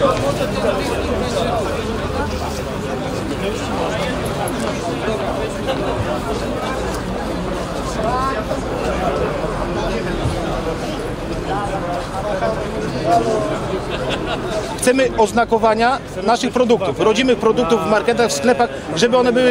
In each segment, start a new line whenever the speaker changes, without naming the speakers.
Gracias. Chcemy oznakowania naszych produktów, rodzimych produktów w marketach, w sklepach, żeby one były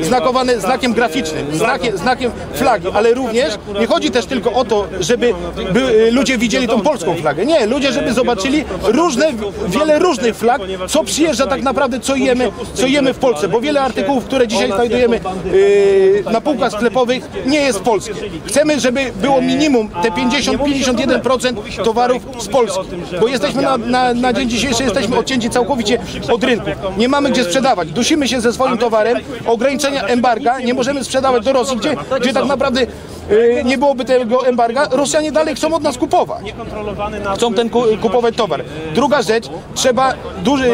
y, znakowane znakiem graficznym, znakiem, znakiem flagi, ale również nie chodzi też tylko o to, żeby by, y, ludzie widzieli tą polską flagę. Nie, ludzie, żeby zobaczyli różne, wiele różnych flag, co przyjeżdża tak naprawdę, co jemy, co jemy w Polsce, bo wiele artykułów, które dzisiaj znajdujemy y, na półkach sklepowych, nie jest polskie. Chcemy, żeby było minimum te 50-51% towarów z Polski, bo jesteśmy na, na, na dzień dzisiejszy jesteśmy odcięci całkowicie od rynku. Nie mamy gdzie sprzedawać. Dusimy się ze swoim towarem, ograniczenia embarga, nie możemy sprzedawać do Rosji, gdzie, gdzie tak naprawdę nie byłoby tego embarga. Rosjanie dalej chcą od nas kupować. Chcą ten ku, kupować towar. Druga rzecz, trzeba duży,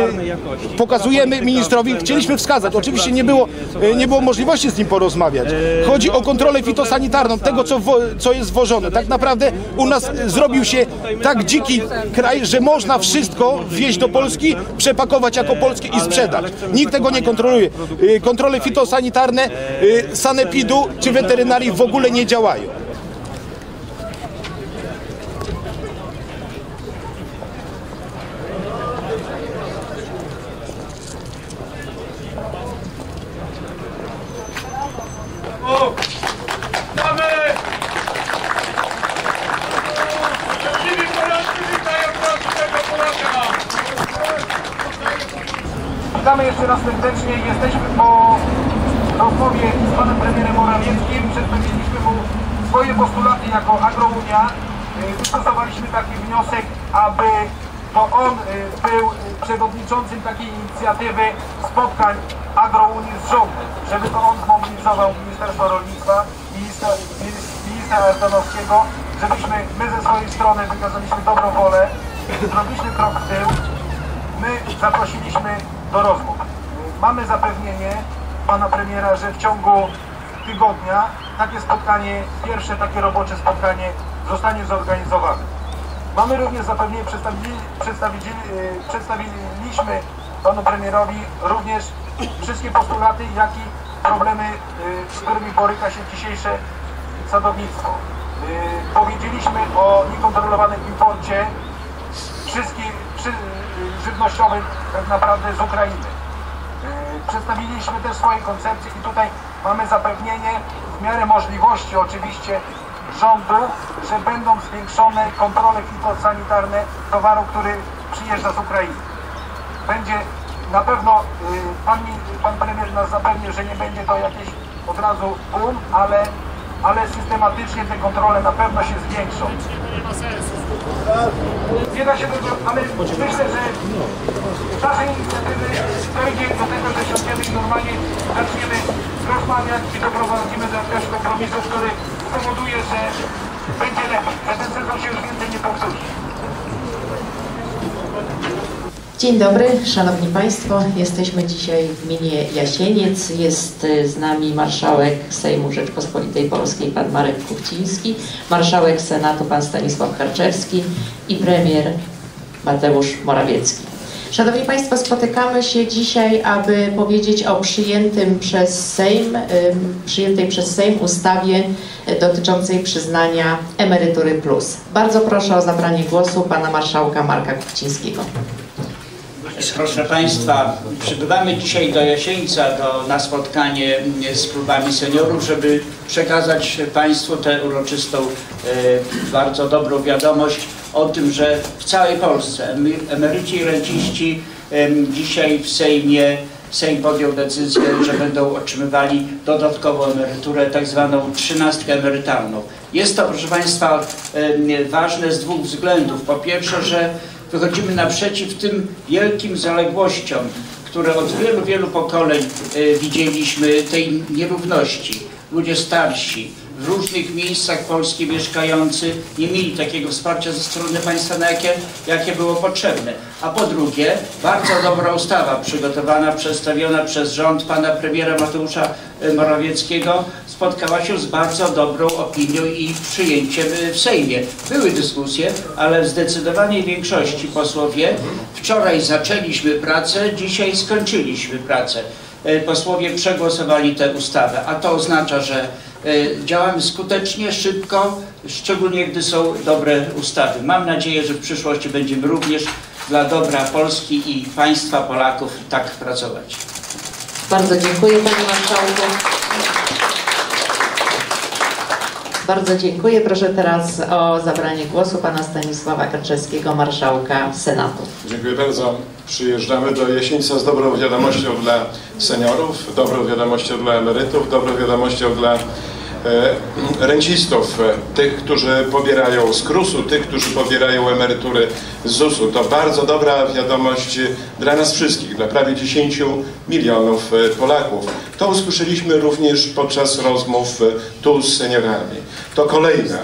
pokazujemy ministrowi, chcieliśmy wskazać, oczywiście nie było, y, nie było możliwości z nim porozmawiać. Chodzi o kontrolę fitosanitarną, tego co, wo, co jest wożone. Tak naprawdę u nas y, zrobił się tak dziki kraj, że można wszystko wwieźć do Polski, przepakować jako polskie i sprzedać. Nikt tego nie kontroluje. Y, Kontrole fitosanitarne y, sanepidu czy weterynarii w ogóle nie działają.
Polaka!
Witamy jeszcze raz serdecznie. Jesteśmy po rozmowie z panem premierem Morawieckim. Przedstawiliśmy swoje postulaty jako Agrounia. Y, Wystosowaliśmy taki wniosek, aby to on y, był przewodniczącym takiej inicjatywy spotkań Agrounii z rządem, żeby to on zmobilizował Ministerstwo Rolnictwa, ministra, ministra Ardanowskiego, żebyśmy my ze swojej strony wykazaliśmy dobrą wolę, zrobiliśmy krok w tył, My zaprosiliśmy do rozmów. Mamy zapewnienie pana premiera, że w ciągu tygodnia takie spotkanie, pierwsze takie robocze spotkanie zostanie zorganizowane. Mamy również zapewnienie, yy, przedstawiliśmy panu premierowi również wszystkie postulaty, jak i problemy, yy, z którymi boryka się dzisiejsze sadownictwo. Yy, Powiedzieliśmy o niekontrolowanym imporcie wszystkich żywnościowych tak naprawdę z Ukrainy. Przedstawiliśmy też swoje koncepcje i tutaj mamy zapewnienie w miarę możliwości oczywiście rządu, że będą zwiększone kontrole fitosanitarne towaru, który przyjeżdża z Ukrainy. Będzie na pewno, yy, pan, pan premier nas zapewnił, że nie będzie to jakieś od razu boom, ale, ale systematycznie te kontrole na pewno się zwiększą. Nie da się tego, ale myślę, że z naszej inicjatywy dojdzie do tego, że siądziemy i normalnie zaczniemy rozmawiać i doprowadzimy do jakiegoś kompromisu, który spowoduje, że będzie lepiej, że ten sezon się już więcej nie powtórzy.
Dzień dobry, Szanowni Państwo. Jesteśmy dzisiaj w gminie Jasieniec. Jest y, z nami marszałek Sejmu Rzeczpospolitej Polskiej, pan Marek Kuchciński, marszałek Senatu, pan Stanisław Karczewski i premier Mateusz Morawiecki. Szanowni Państwo, spotykamy się dzisiaj, aby powiedzieć o przyjętym przez Sejm, przyjętej przez Sejm ustawie dotyczącej przyznania emerytury plus. Bardzo proszę o zabranie głosu pana marszałka Marka Kuchcińskiego.
Proszę Państwa, przybywamy dzisiaj do Jasieńca do, na spotkanie mm, z klubami seniorów, żeby przekazać Państwu tę uroczystą, e, bardzo dobrą wiadomość o tym, że w całej Polsce emeryci i renciści dzisiaj w Sejmie Sejm podjął decyzję, że będą otrzymywali dodatkową emeryturę, tak zwaną trzynastkę emerytalną. Jest to, proszę Państwa, ważne z dwóch względów. Po pierwsze, że wychodzimy naprzeciw tym wielkim zaległościom, które od wielu, wielu pokoleń e, widzieliśmy, tej nierówności. Ludzie starsi, w różnych miejscach Polski mieszkający nie mieli takiego wsparcia ze strony państwa, na jakie, jakie było potrzebne. A po drugie, bardzo dobra ustawa przygotowana, przedstawiona przez rząd pana premiera Mateusza e, Morawieckiego spotkała się z bardzo dobrą opinią i przyjęciem e, w Sejmie. Były dyskusje, ale w zdecydowanej większości posłowie wczoraj zaczęliśmy pracę, dzisiaj skończyliśmy pracę. E, Posłowie przegłosowali tę ustawę, a to oznacza, że działamy skutecznie, szybko, szczególnie gdy są dobre ustawy. Mam nadzieję, że w przyszłości będziemy również dla dobra Polski i państwa Polaków tak pracować.
Bardzo dziękuję Panie Marszałku. Bardzo dziękuję. Proszę teraz o zabranie głosu Pana Stanisława Kaczewskiego, Marszałka Senatu.
Dziękuję bardzo. Przyjeżdżamy do Jesińca z dobrą wiadomością dla seniorów, dobrą wiadomością dla emerytów, dobrą wiadomością dla rencistów, e, tych, którzy pobierają z KRUS-u, tych, którzy pobierają emerytury z ZUS-u. To bardzo dobra wiadomość dla nas wszystkich, dla prawie 10 milionów e, Polaków. To usłyszeliśmy również podczas rozmów e, tu z seniorami. To kolejna,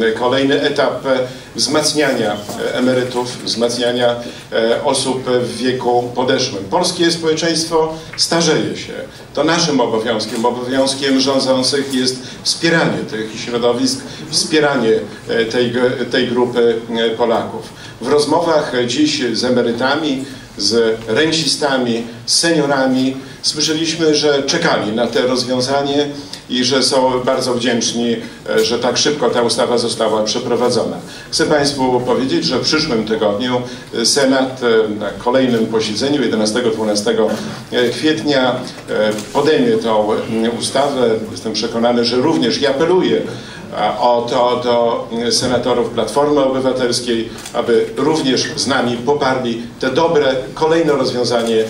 e, kolejny etap e, wzmacniania e, emerytów, wzmacniania e, osób w wieku podeszłym. Polskie społeczeństwo starzeje się. To naszym obowiązkiem, obowiązkiem rządzących jest wspieranie tych środowisk, wspieranie e, tej, tej grupy Polaków. W rozmowach dziś z emerytami, z rencistami, z seniorami słyszeliśmy, że czekali na te rozwiązanie i że są bardzo wdzięczni, e, że tak szybko ta ustawa została przeprowadzona. Chcę Państwu powiedzieć, że w przyszłym tygodniu e, Senat e, na kolejnym posiedzeniu 11-12 kwietnia podejmie tą mm, ustawę. Jestem przekonany, że również i apeluję o to do senatorów Platformy Obywatelskiej, aby również z nami poparli te dobre kolejne rozwiązanie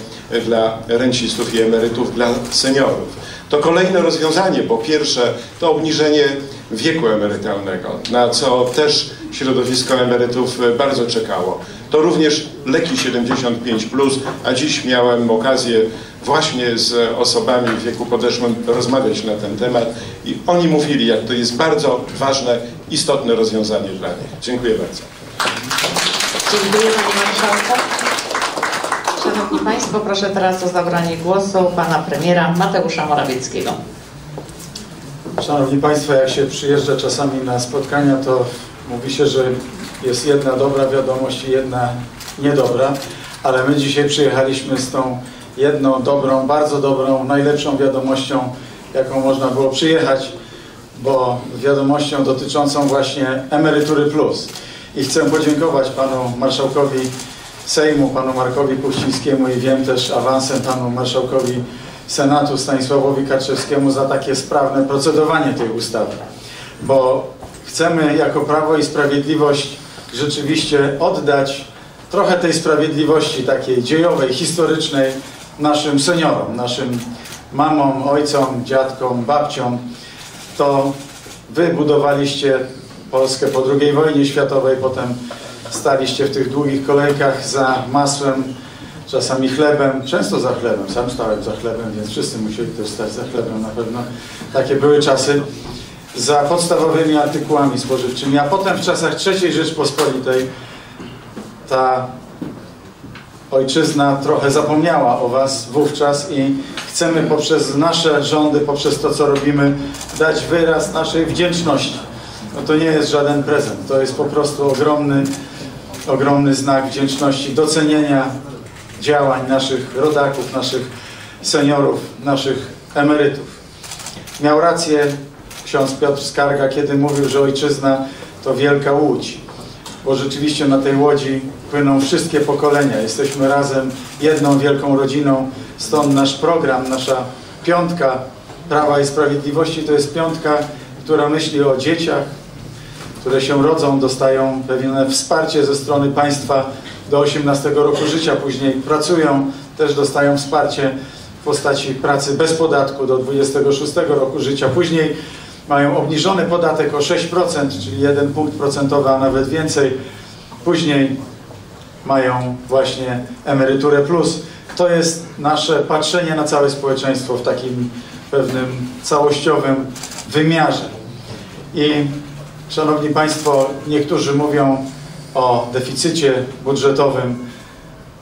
dla rencistów i emerytów, dla seniorów. To kolejne rozwiązanie, po pierwsze, to obniżenie wieku emerytalnego, na co też środowisko emerytów bardzo czekało. To również leki 75+, a dziś miałem okazję właśnie z osobami w wieku podeszłym rozmawiać na ten temat i oni mówili, jak to jest bardzo ważne, istotne rozwiązanie dla nich. Dziękuję bardzo.
Dziękuję Panie Marszałku. Szanowni Państwo, proszę teraz o zabranie głosu Pana Premiera Mateusza Morawieckiego.
Szanowni Państwo, jak się przyjeżdża czasami na spotkania, to mówi się, że jest jedna dobra wiadomość i jedna niedobra, ale my dzisiaj przyjechaliśmy z tą jedną dobrą, bardzo dobrą, najlepszą wiadomością, jaką można było przyjechać, bo wiadomością dotyczącą właśnie emerytury plus. I chcę podziękować panu marszałkowi Sejmu, panu Markowi Puścińskiemu i wiem też awansem panu marszałkowi Senatu Stanisławowi Kaczewskiemu za takie sprawne procedowanie tej ustawy. Bo chcemy jako Prawo i Sprawiedliwość rzeczywiście oddać trochę tej sprawiedliwości takiej dziejowej, historycznej naszym seniorom, naszym mamom, ojcom, dziadkom, babciom. To wy budowaliście Polskę po II wojnie światowej, potem staliście w tych długich kolejkach za masłem, czasami chlebem, często za chlebem. Sam stałem za chlebem, więc wszyscy musieli też stać za chlebem na pewno. Takie były czasy. Za podstawowymi artykułami spożywczymi, a potem w czasach III Rzeczpospolitej ta ojczyzna trochę zapomniała o Was wówczas i chcemy poprzez nasze rządy, poprzez to, co robimy, dać wyraz naszej wdzięczności. No to nie jest żaden prezent, to jest po prostu ogromny, ogromny znak wdzięczności, docenienia działań naszych rodaków, naszych seniorów, naszych emerytów. Miał rację ksiądz Piotr Skarga, kiedy mówił, że ojczyzna to wielka łódź, bo rzeczywiście na tej łodzi płyną wszystkie pokolenia. Jesteśmy razem jedną wielką rodziną, stąd nasz program, nasza piątka Prawa i Sprawiedliwości to jest piątka, która myśli o dzieciach, które się rodzą, dostają pewne wsparcie ze strony państwa do 18 roku życia, później pracują, też dostają wsparcie w postaci pracy bez podatku do 26 roku życia, później mają obniżony podatek o 6%, czyli 1 punkt procentowy, a nawet więcej, później mają właśnie emeryturę plus. To jest nasze patrzenie na całe społeczeństwo w takim pewnym całościowym wymiarze. I Szanowni Państwo, niektórzy mówią o deficycie budżetowym,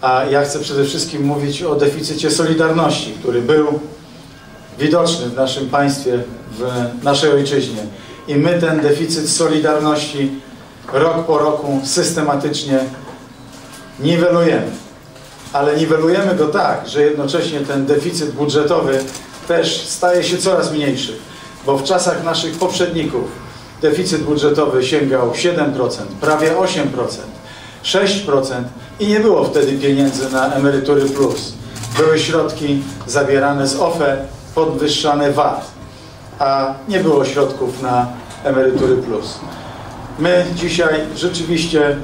a ja chcę przede wszystkim mówić o deficycie solidarności, który był widoczny w naszym państwie, w naszej ojczyźnie. I my ten deficyt solidarności rok po roku systematycznie niwelujemy. Ale niwelujemy go tak, że jednocześnie ten deficyt budżetowy też staje się coraz mniejszy, bo w czasach naszych poprzedników deficyt budżetowy sięgał 7%, prawie 8%, 6% i nie było wtedy pieniędzy na emerytury plus. Były środki zabierane z OFE, podwyższane VAT, a nie było środków na emerytury plus. My dzisiaj rzeczywiście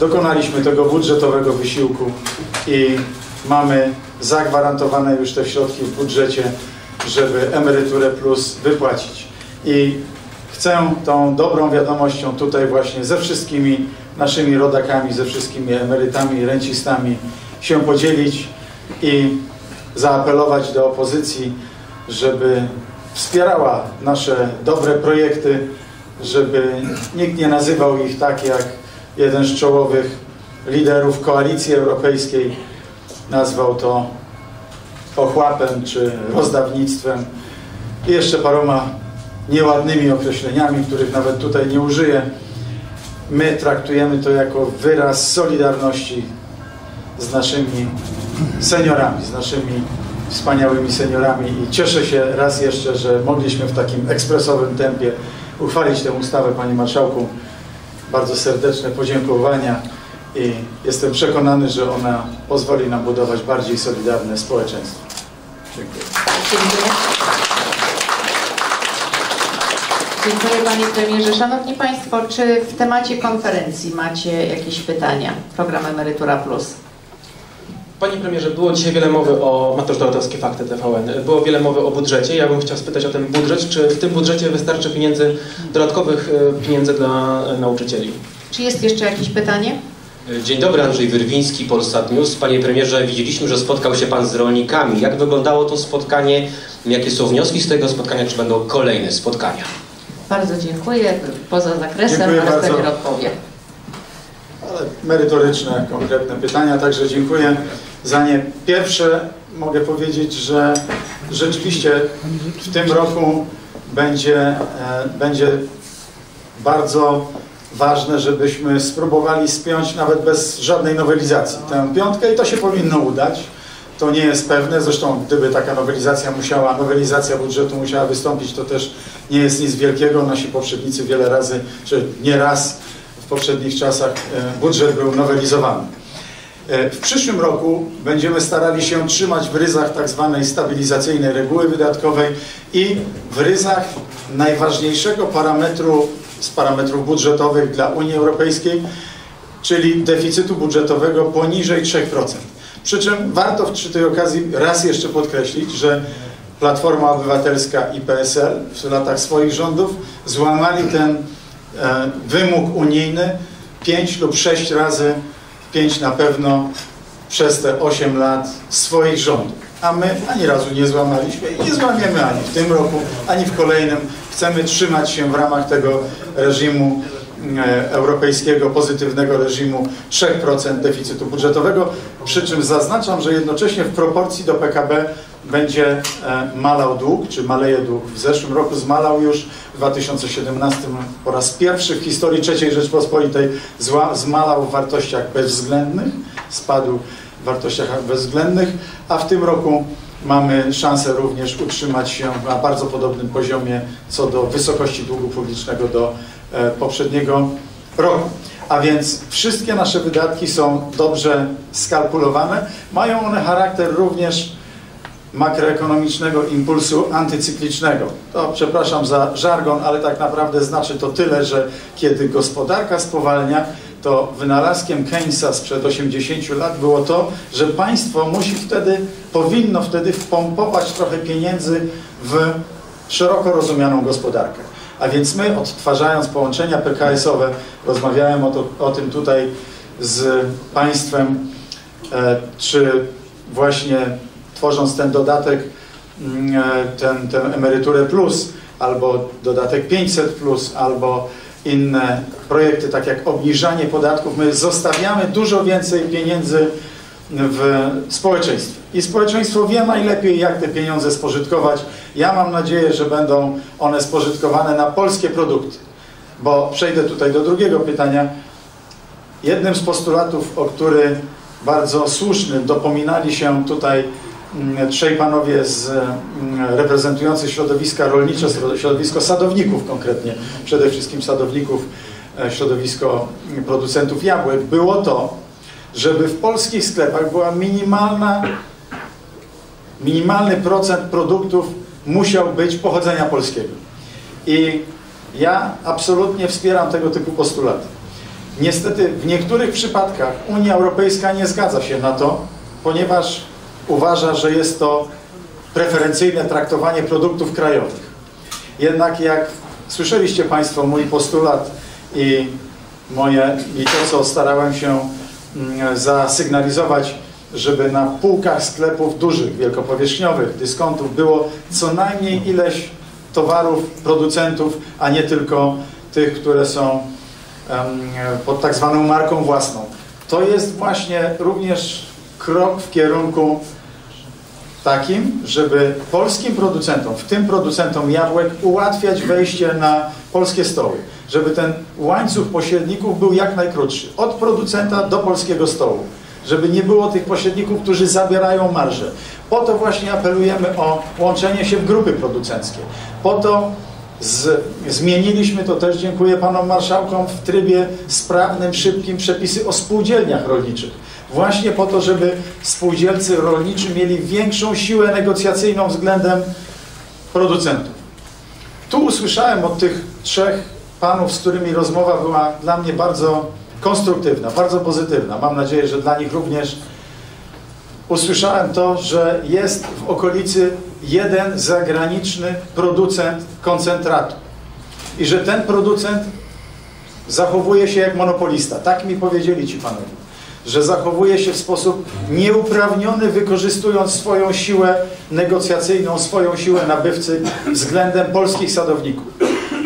dokonaliśmy tego budżetowego wysiłku i mamy zagwarantowane już te środki w budżecie, żeby emeryturę plus wypłacić. I chcę tą dobrą wiadomością tutaj właśnie ze wszystkimi naszymi rodakami, ze wszystkimi emerytami rencistami się podzielić i zaapelować do opozycji, żeby wspierała nasze dobre projekty, żeby nikt nie nazywał ich tak jak jeden z czołowych liderów koalicji europejskiej. Nazwał to ochłapem czy rozdawnictwem. I jeszcze paroma nieładnymi określeniami, których nawet tutaj nie użyję. My traktujemy to jako wyraz solidarności z naszymi seniorami, z naszymi wspaniałymi seniorami i cieszę się raz jeszcze, że mogliśmy w takim ekspresowym tempie uchwalić tę ustawę, Panie Marszałku. Bardzo serdeczne podziękowania i jestem przekonany, że ona pozwoli nam budować bardziej solidarne społeczeństwo. Dziękuję.
Dziękuję. Panie Premierze. Szanowni Państwo, czy w temacie konferencji macie jakieś pytania? Program Emerytura Plus.
Panie premierze, było dzisiaj wiele mowy o, ma to już dodatowskie fakty TVN, było wiele mowy o budżecie. Ja bym chciał spytać o ten budżet. Czy w tym budżecie wystarczy pieniędzy, dodatkowych e, pieniędzy dla e, nauczycieli?
Czy jest jeszcze jakieś pytanie?
Dzień dobry, Andrzej Wyrwiński, Polsat News. Panie premierze, widzieliśmy, że spotkał się Pan z rolnikami. Jak wyglądało to spotkanie? Jakie są wnioski z tego spotkania? Czy będą kolejne spotkania?
Bardzo dziękuję. Poza zakresem,
Dziękuję
ale
bardzo.
premier odpowie.
ale merytoryczne, konkretne pytania, także dziękuję za nie. Pierwsze mogę powiedzieć, że rzeczywiście w tym roku będzie, e, będzie bardzo ważne, żebyśmy spróbowali spiąć nawet bez żadnej nowelizacji tę piątkę i to się powinno udać. To nie jest pewne, zresztą gdyby taka nowelizacja musiała, nowelizacja budżetu musiała wystąpić, to też nie jest nic wielkiego. Nasi poprzednicy wiele razy, czy nie raz w poprzednich czasach e, budżet był nowelizowany. E, W przyszłym roku będziemy starali się trzymać w ryzach tak zwanej stabilizacyjnej reguły wydatkowej i w ryzach najważniejszego parametru z parametrów budżetowych dla Unii Europejskiej, czyli deficytu budżetowego poniżej 3%. Przy czym warto przy tej okazji raz jeszcze podkreślić, że Platforma Obywatelska i PSL w latach swoich rządów złamali ten e, wymóg unijny 5 lub 6 razy, 5 na pewno przez te 8 lat swoich rządów. A my ani razu nie złamaliśmy i nie złamiemy ani w tym roku, ani w kolejnym. Chcemy trzymać się w ramach tego reżimu europejskiego, pozytywnego reżimu 3% deficytu budżetowego, przy czym zaznaczam, że jednocześnie w proporcji do PKB będzie e, malał dług, czy maleje dług. W zeszłym roku zmalał już, w 2017 po raz pierwszy w historii III Rzeczpospolitej zła, zmalał w wartościach bezwzględnych, spadł w wartościach bezwzględnych, a w tym roku mamy szansę również utrzymać się na bardzo podobnym poziomie co do wysokości długu publicznego do e, poprzedniego roku. A więc wszystkie nasze wydatki są dobrze skalkulowane. Mają one charakter również makroekonomicznego impulsu antycyklicznego. To przepraszam za żargon, ale tak naprawdę znaczy to tyle, że kiedy gospodarka spowalnia, to wynalazkiem Keynesa sprzed 80 lat było to, że państwo musi wtedy, powinno wtedy wpompować trochę pieniędzy w szeroko rozumianą gospodarkę. A więc my odtwarzając połączenia PKS-owe, rozmawiałem o, to, o tym tutaj z państwem, e, czy właśnie tworząc ten dodatek, mm, e, ten, tę emeryturę plus, albo dodatek 500, albo inne projekty, tak jak obniżanie podatków. My zostawiamy dużo więcej pieniędzy w społeczeństwie. I społeczeństwo wie najlepiej, jak te pieniądze spożytkować. Ja mam nadzieję, że będą one spożytkowane na polskie produkty. Bo przejdę tutaj do drugiego pytania. Jednym z postulatów, o który bardzo słuszny dopominali się tutaj trzej panowie z mm, reprezentujących środowiska rolnicze, środowisko sadowników konkretnie, przede wszystkim sadowników, e, środowisko producentów jabłek, było to, żeby w polskich sklepach była minimalna, minimalny procent produktów musiał być pochodzenia polskiego. I ja absolutnie wspieram tego typu postulaty. Niestety w niektórych przypadkach Unia Europejska nie zgadza się na to, ponieważ uważa, że jest to preferencyjne traktowanie produktów krajowych. Jednak jak słyszeliście Państwo mój postulat i, moje, i to, co starałem się mm, zasygnalizować, żeby na półkach sklepów dużych, wielkopowierzchniowych, dyskontów było co najmniej ileś towarów, producentów, a nie tylko tych, które są pod tak zwaną marką własną. To jest właśnie również krok w kierunku takim, żeby polskim producentom, w tym producentom jabłek, ułatwiać wejście na polskie stoły. Żeby ten łańcuch pośredników był jak najkrótszy. Od producenta do polskiego stołu. Żeby nie było tych pośredników, którzy zabierają marżę. Po to właśnie apelujemy o łączenie się w grupy producenckie. Po to z, zmieniliśmy to też, dziękuję panom marszałkom, w trybie sprawnym, szybkim przepisy o spółdzielniach rolniczych. Właśnie po to, żeby spółdzielcy rolniczy mieli większą siłę negocjacyjną względem producentów. Tu usłyszałem od tych trzech panów, z którymi rozmowa była dla mnie bardzo konstruktywna, bardzo pozytywna. Mam nadzieję, że dla nich również usłyszałem to, że jest w okolicy jeden zagraniczny producent koncentratu i że ten producent zachowuje się jak monopolista. Tak mi powiedzieli ci panowie, że zachowuje się w sposób nieuprawniony, wykorzystując swoją siłę negocjacyjną, swoją siłę nabywcy względem polskich sadowników.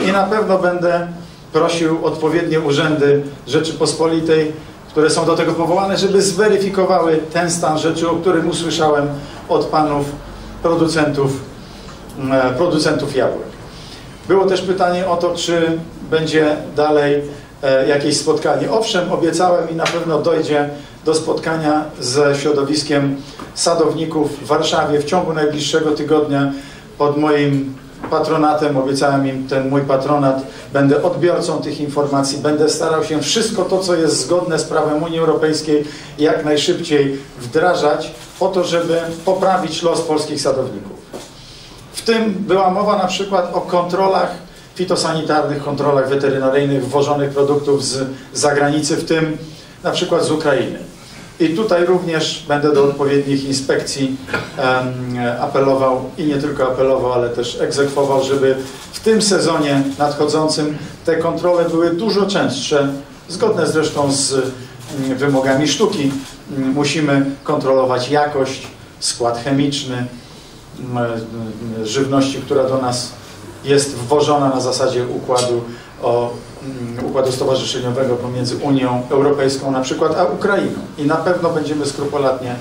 I na pewno będę prosił odpowiednie urzędy Rzeczypospolitej, które są do tego powołane, żeby zweryfikowały ten stan rzeczy, o którym usłyszałem od panów producentów, e, producentów jabłek. Było też pytanie o to, czy będzie dalej e, jakieś spotkanie. Owszem, obiecałem i na pewno dojdzie do spotkania ze środowiskiem sadowników w Warszawie w ciągu najbliższego tygodnia pod moim patronatem, obiecałem im ten mój patronat, będę odbiorcą tych informacji, będę starał się wszystko to, co jest zgodne z prawem Unii Europejskiej jak najszybciej wdrażać po to, żeby poprawić los polskich sadowników. W tym była mowa na przykład o kontrolach fitosanitarnych, kontrolach weterynaryjnych wwożonych produktów z zagranicy, w tym na przykład z Ukrainy. I tutaj również będę do odpowiednich inspekcji apelował i nie tylko apelował, ale też egzekwował, żeby w tym sezonie nadchodzącym te kontrole były dużo częstsze, zgodne zresztą z um, wymogami sztuki. Um, musimy kontrolować jakość, skład chemiczny żywności, która do nas jest wwożona na zasadzie układu o Mm, układu stowarzyszeniowego pomiędzy Unią Europejską na przykład, a Ukrainą. I na pewno będziemy skrupulatnie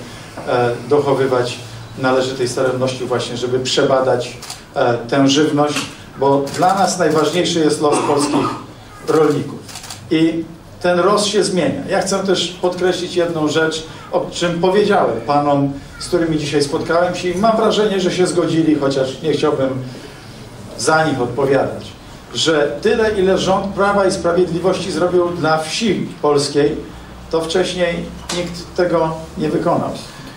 e, dochowywać należytej staranności właśnie, żeby przebadać e, tę żywność, bo dla nas najważniejszy jest los polskich rolników. I ten los się zmienia. Ja chcę też podkreślić jedną rzecz, o czym powiedziałem panom, z którymi dzisiaj spotkałem się i mam wrażenie, że się zgodzili, chociaż nie chciałbym za nich odpowiadać że tyle, ile rząd Prawa i Sprawiedliwości zrobił dla wsi polskiej, to wcześniej nikt tego nie wykonał.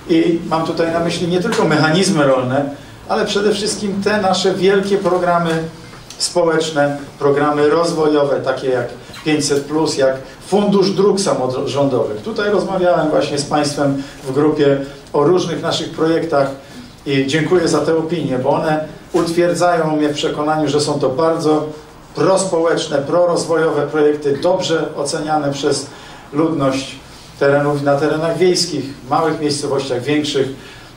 I mam tutaj na myśli nie tylko mechanizmy rolne, ale przede wszystkim te nasze wielkie programy społeczne, programy rozwojowe, takie jak 500, jak Fundusz Dróg Samorządowych. Tutaj rozmawiałem właśnie z Państwem w grupie o różnych naszych projektach i dziękuję za te opinie, bo one utwierdzają mnie w przekonaniu, że są to bardzo prospołeczne, prorozwojowe projekty, dobrze oceniane przez ludność terenów na terenach wiejskich, małych miejscowościach, większych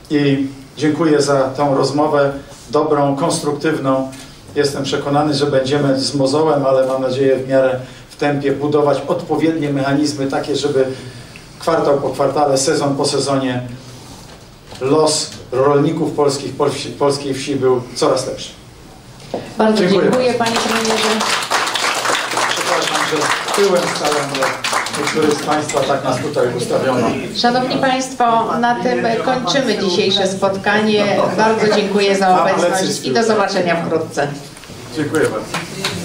i dziękuję za tą rozmowę dobrą, konstruktywną Jestem przekonany, że będziemy z mozołem, ale mam nadzieję w miarę w tempie budować odpowiednie mechanizmy takie, żeby kwartał po kwartale, sezon po sezonie los rolników polskich, polskiej wsi był coraz lepszy.
Bardzo
Dziękuję
dziękuję Panie Premierze.
Przepraszam, że tyłem stałem, ale niektórych z Państwa tak nas tutaj ustawiono.
Szanowni Państwo, na tym kończymy dzisiejsze spotkanie. Bardzo dziękuję za obecność i do zobaczenia wkrótce.
Dziękuję bardzo.